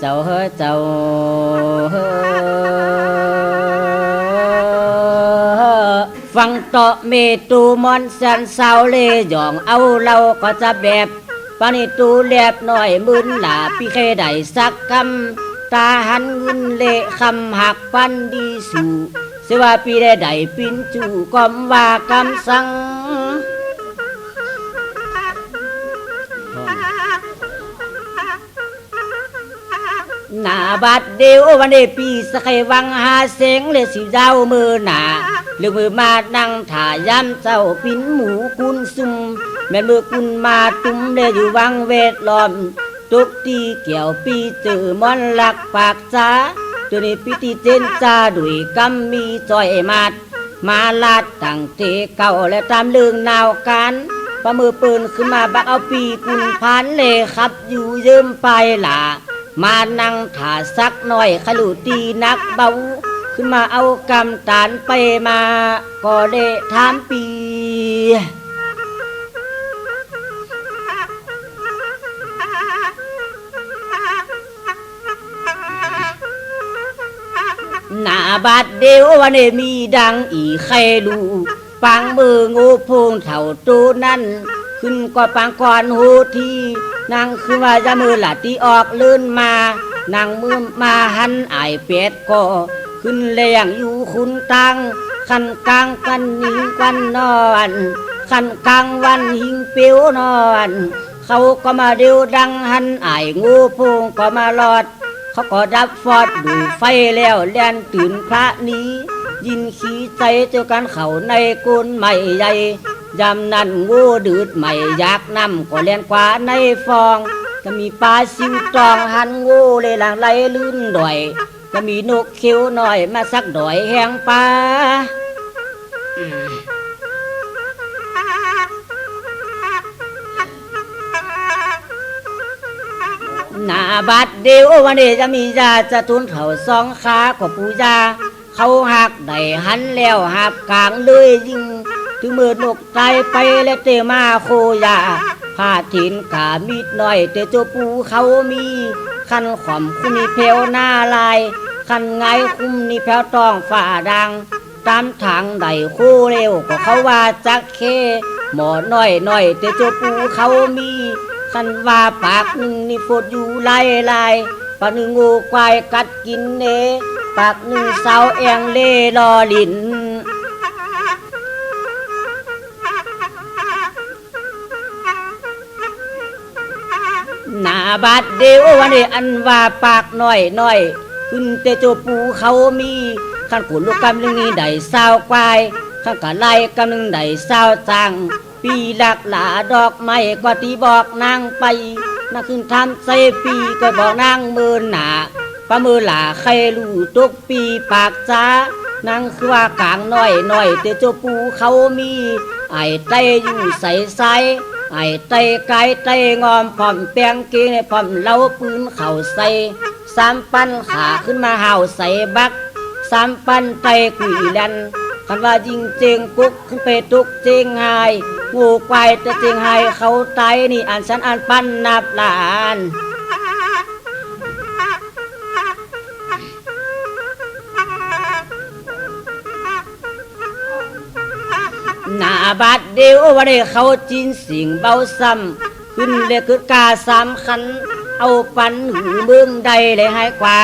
เจ้าเฮ้เจ้าเฮ้อฟังตาะเมตูมอนสันเสาเลยหยองเอาเราก็จะแบบปานิตูแลบหน่อยมึนหลาพี่เคได้สักคำตาหันเงินเละคำหักปันดีสู่เสว่าพี่ได้ได้ปินจู่กอมว่ากำสัง หน้าบัดเดียววันเดปีสะไขวังหาเสงเลยสิเจ้ามือหนาเลือมือมานั่งถ่ายย้ำเจ้าปิ้นหมูกุนซุ่มแม่มือกุนมาตุ้มเลยอยู่วังเวทล้อมตุกตีเกี่ยวปีตือมอนหลักปากจ้าตัวนี้พิธีเจนจ้าด้วยกำมีจอยมัดมาลาดตั้งเตเก่าและตามเรื่องนาวกันประมือปืนขึ้นมาบักเอาปีกุนพันเลยครับอยู่เยิ้มไปล่ะ มานั่งถ่าสักหน่อยขลุตีนักเบา ขึ้นมาเอากำตานไปมา ก็ได้ถามปีหน้าบาดเดียววันนี้มีดังอีใครลูปังมืองูพงเถ่าตูนั่นขึ้นก็ปังก่อนหูที นั่งคือว่าจะมือหลัดที่ออกลื่นมานั่งมือมาหันไอเป็ดก็ ขึ้นเลี้ยงอยู่คุณตังขันกลางกันหิงกันนอนขันกลางวันหิงเปียวนอนเขาก็มาเดียวดังหันไองูพงก็มาหลอด เขาก็ดับฟอดดูไฟแล้วเลียนตื่นพระนี้ ยินขี้ใจเจอกันเขาในกุนใหม่ใหญ่ ยำนั้นงูดืดใหม่อยากนำก็เลียนกว่าในฟองก็มีปลาซิวตองหันงูเลยหลังไหลลื่นดอยก็มีนกเขียวหน่อยมาสักดอยแหงปลาหน้าบัดเดียววันนี้จะมียาจะทุนเขาสองขาก็ปูยาเขาหักได้หันแล้วหักกลางเลยยิงึงมือนกตายไปแล้วเตมาโคยาผ้าถินกามีดหน่อย เตโจปูเขามีคันขวมคุมีเพวหน้าลายคันไงคุมนี่แผวต้องฝ่าดัง ตามทางใดคู่เร็วก็เขาว่าจักเค หมอน้อยน้อยเตโจปูเขามีคันว่าปากหนึ่งนี่ฟดอยู่ไล่ไล่ปากหนึ่งงูควายกัดกินเนปากหนึ่งสาวแองเล่ลอลิน หน้าบาดเดียววันนี้อันว่าปากน้อยน้อยขึ้นเตโจปูเขามีขันขุนลูกกำลึงนี้ได้สาวควายขันกะไล่กำลึงได้สาวจังปีหลักหลาดอกไม้ก็ตีบอกนางไปนักขึ้นทำใส่ปีก็บอกนางมือหนาปะมือหลาใครรู้ตกปีปากจ้านางคือว่ากลางน้อยน้อยเตโจปูเขามีไอ้ไตอยู่ใส่ใส ไอ้ไตไก่ไตงอมพร้อมเปียงเกงพร้อมเล้าปืนเข่าใส่สามปั้นขาขึ้นมาเห่าใส่บักสามปั้นไตกุยดันคันว่ายิงเจงกุกขึ้นไปตุกเจงหายงูควายจะเจงหายเขาไตนี่อันฉันอันปั้นนับหลานาบาดเดียววันนี้เขาจินสิงเบาซ้ำขึ้นเลยคือกาสามคัน เอาปันหูเมืองใดเลยให้กว่า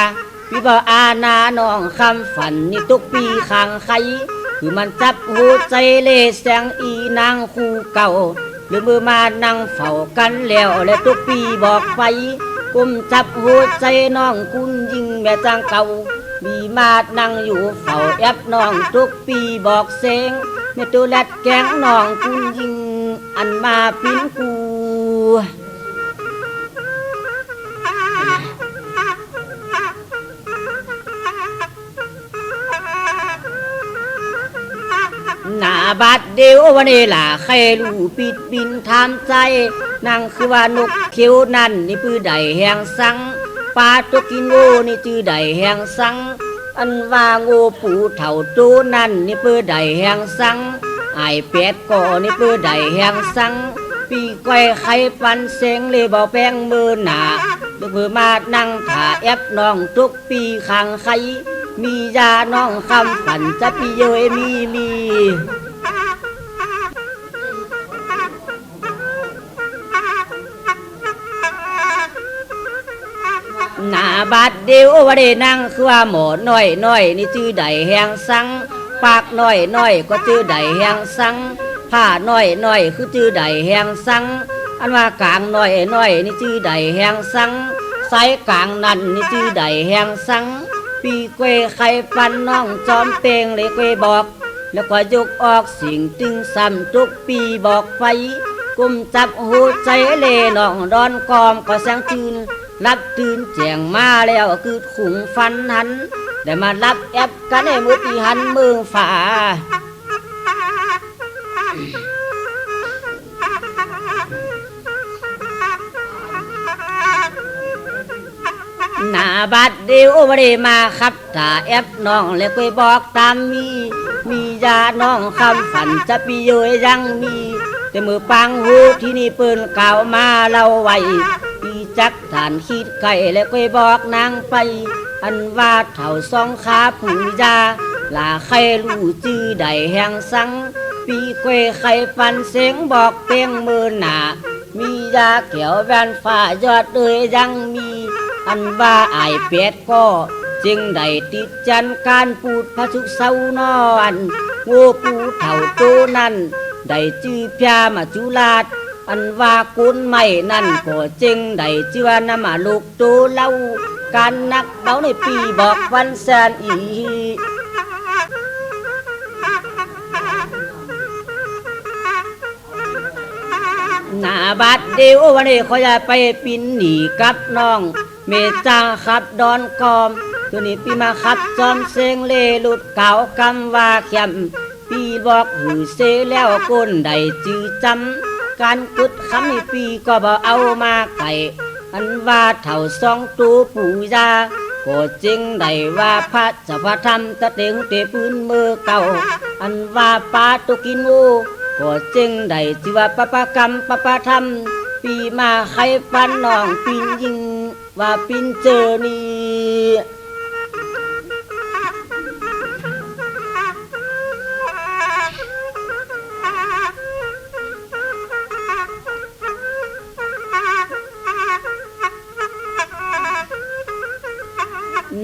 พี่บ่อาณาน้องคำฝันนี่ทุกปีข้างใครคือมันจับหัวใจเลแสงอีนางคู่เก่าหรือมือมานั่งเฝ้ากันแล้วและทุกปีบอกไฟกุมจับหัวใจน้องคุณยิงแม่จางเก่ามีมาดนั่งอยู่เฝ้าแอบน้องทุกปีบอกเสียง แม่ตัวแลดแกงน้องคุณยิงอันมาปิ้นกูหนาบาดเดียววันนี้ล่ะใครรู้ปิดบินทำใจนั่งคือว่านกเขียวนั่นนี่ปื้อใดแหงสังปลาตัวกินโง่นี่จื้อใดแหงสัง อันว่าโง่ปูเถ่าตูนั่นนี่ปื้อใดแหงสังไอเป็ดก่อนี่ปื้อใดแหงสังปีก้อยไข่ปันเสียงเลยเบาแป้งมือหนาเพื่อมานั่งถ่าแอบน้องทุกปีขังไขมียาน้องคำฝันจะปีเยยมีมี หน้าบาดเดียวว่าได้นั่งคือว่าหมอน้อยน้อยนี่ชื่อใดแหงสังปากน้อยน้อยก็ชื่อใดแหงสังผ้าน้อยน้อยคือชื่อใดแหงสังอันว่ากลางน้อยน้อยนี่ชื่อใดแหงสังสายกลางนั่นนี่ชื่อใดแหงสังปีเกวไข่ปันน้องจอมเปงเลยเกวบอก แล้วก็ยกออกสิ่งตึงซ้ำทุกปีบอกไฟ กุมจับหูใจเลน้องดอนกอมก็แสงจืน รับตื่นแจงมาแล้วคือขุงฟันหัน ได้มารับแอปกันให้มือตีหันมืองฝาหน้าบัดเดียวไม่ได้มาครับถ้าแอปน้องเลยไปบอกตามมี มียาน้องคำฝันจะปีเยยยังมี แต่มือปังหูที่นี่เปิ้นกล่ามาเล่าไว้ จักฐานคิดไก่แล้วก็บอกนางไป อันว่าเท่าสองขาผู้ยาลาใครรู้จื้อใดแห่งสัง ปีเกวไข่ปันเสียงบอกเปียงมือหนา มียาเขียวแวนฟ้ายอดเอยยังมี อันว่าอายเป็ดก็จึงได้ติดจันการปูดพระสุกเศร้านอนงูปูเท่าโตนั้นได้จื้อพยามาจุลาด อันว่ากุนไม่นั่นก็จึงได้เชื่อนำมาลูกโตเล่าการนักเบาในปีบอกวันแสนอีหน้าบัดเดียววันนี้เขาจะไปปินหนีกับน้อง เมจังขับดอนกอมตัวนี้ปีมาขับจอมเซงเลหลุดเก่ากำว่าเขียมปีบอกหูเซแล้วก้นได้จือจำ การกึดคำให้ปีก็บ่เอามาไก่อันว่าเท่าสองตูปู่ยาก็จริงได้ว่าพระจ้าพระธรรมตะเต็งเตปืนมือเก่า อันว่าปาตุกินโอก็จริงได้ชื่ว่าปะปะกรรมปะปะธรรม ปีมาใครปันน้องปีนยิงว่าปีนเจอนี่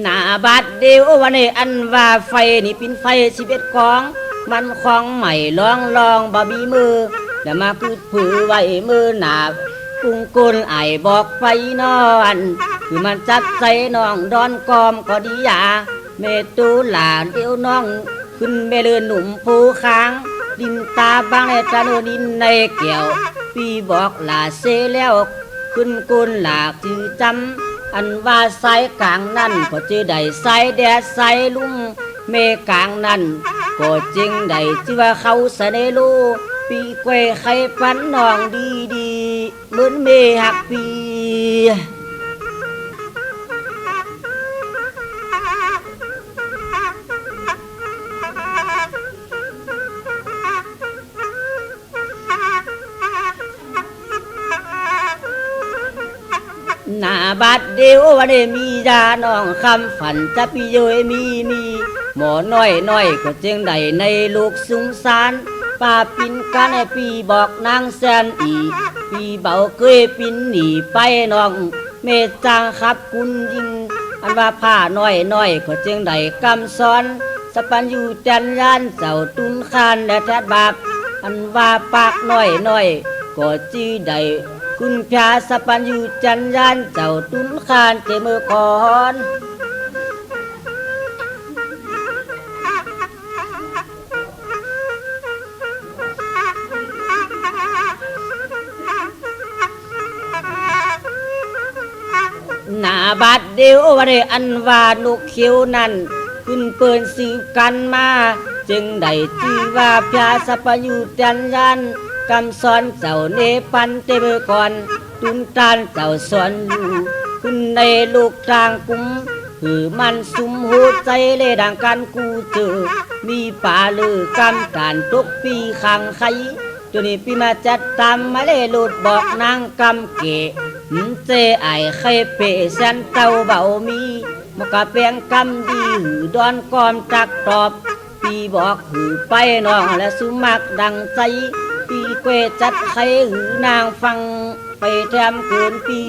หน้าบัดเดียววันนี้อันว่าไฟนี่เป็นไฟชีวิตของ มันของใหม่ลองลองบะบีมือแล้วมาคือผือไว้มือหนากุ้งกุลไอบอกไฟนอนคือมันจับใจน้องดอนกอมก็ดียาเมตูหลานเดียวน้อง ขึ้นเมเลือนหนุ่มภูค้าง ดินตาบางในตาโนดินในเกี่ยว พี่บอกลาเซแล้ว ขึ้นกุนหลากจือจำ อันว่าสายกลางนั่นก็จือได้สายแดดสายลุ่มเมกลางนั่นก็จึงได้จือว่าเขาเสนโลปีเกวไข่ฟันนองดีดีเหมือนเมหักปี หน้าบัดเดียววันนี้มียาน้องคำฝันจะปีเยยมีมี หมอน้อยน้อยก็จึงไดในลูกสุงสารป้าปินกันให้ปีบอกนางแสนอีปีเบาเคยปินหนีไปน้อง เมจางครับคุณยิง อันว่าผ้าน้อยน้อยก็จึงได้กำซ้อน สปันอยู่จันยานเจ้าตุนคานและแทดบาปอันว่าปากน้อยน้อยก็จีได คุณพาสปันอยู่จันยานเจ้าตุนคานเจมือคอนหน้าบัดเดียววันอันวาลูกเขียวนั้นขึ้นเปินสืบกันมา จึงได้ชื่อว่าพระสัพยุจันยัน กำสอนเจ้าเนปันเตเบก่อนตุนตานเจ้าสอนอยู่ขึ้นในลูกทางกุมหือมันสุมหัวใจเลยดังกันกูเจอ มีป่าลือกำการทุกปีขังไขตัวนี้ปีมาจัดตามมาเลยหลุดบอกนางกำเกะมเจไอไข่เปเสันเต้าเบามีมกะเปียงกำดีหือดอนกอมจักตอบ ปีบอกหือไปน้องและสุมักดังใจ ปีเกวจัดไข่หือนางฟังไปแทมเกินปี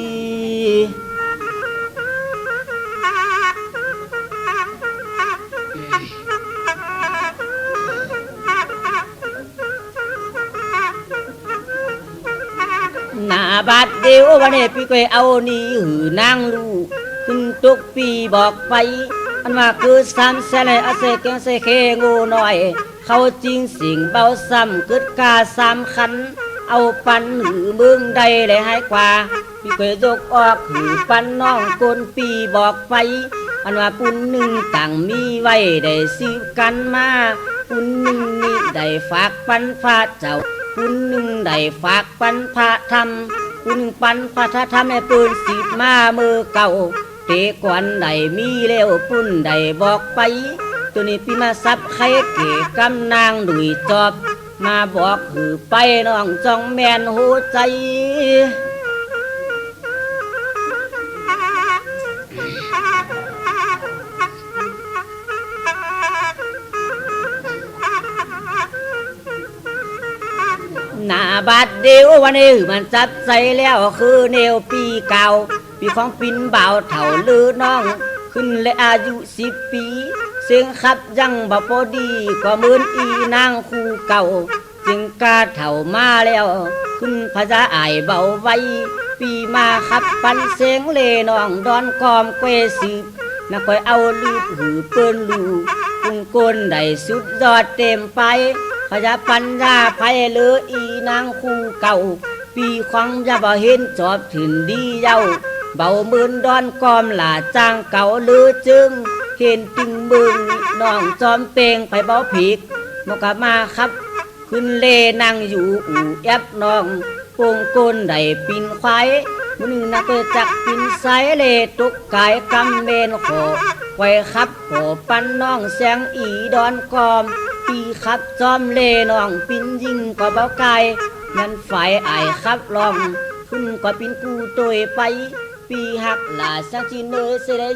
หน้าบาดเดียววันนี้พี่ก็เอานี่หือนางลูกขึ้นทุกปีบอกไป อันว่าคือสามแสนอาเซเกงเซเคงูหน่อย เขาจริงสิ่งเบาซ้ำกึดกาสามคัน เอาปันหือเมืองใดเลยให้กว่าพี่ก็ยกออกหือปันน้องกนปีบอกไปอันว่าปุ่นหนึ่งต่างมีไว้ได้สิบกันมาปุ่นหนึ่งนี่ได้ฝากปันฟ้าเจ้าคุณหนึ่งได้ฝากปันพระธรรมคุณหนึ่งปันพระธรรมให้ปืนสีมามือเก่าเตะกวนได้มีเร็วปุ่นได้บอกไป ตัวนี้พี่มาซับไข่เก๋กำนางดุยจอบ มาบอกหือไปน้องจองแมนหัวใจ หน้าบาดเดียววันนี้มันจับใจแล้วคือเนวปีเก่า ปีของปินเบาเถ่าลือน้อง ขึ้นเลยอายุสิบปี เสียงขับยังบ่พอดีกว่าหมื่นอีนางคู่เก่า จึงกล้าเถ่ามาแล้วขึ้นพระจาอายเบาไว้ ปีมาขับปันเสียงเลนองดอนกอมเกวสืบนักคอยเอาลืบหือเปิ้นลูกุงกลได้สุดยอดเต็มไปพยาปัญญาไพเลืออีนางคู่เก่า ปีขวังยาบ่เห็นจอบถึงดีเย้า เบามืนดอนกอมหลาจางเก่าหรือจึง เห็นตึงมึงน้องจอมเปงไปเบาผิกมกะมาครับ ขึ้นเลนั่งอยู่อู่แอบน้องโป่งกลได้ปินควายมือหนึ่งนักไปจักปินสายเลตุกกายกำเมนโขไว้ครับโขปันน้องแสงอีดอนกอมปีครับจอมเลน้องปินยิงกว่าเบาไก่นั่นฝ่ายไอครับลอง ขึ้นกว่าปินกูตัวไป ปีหักหลาสังจีเนยเสย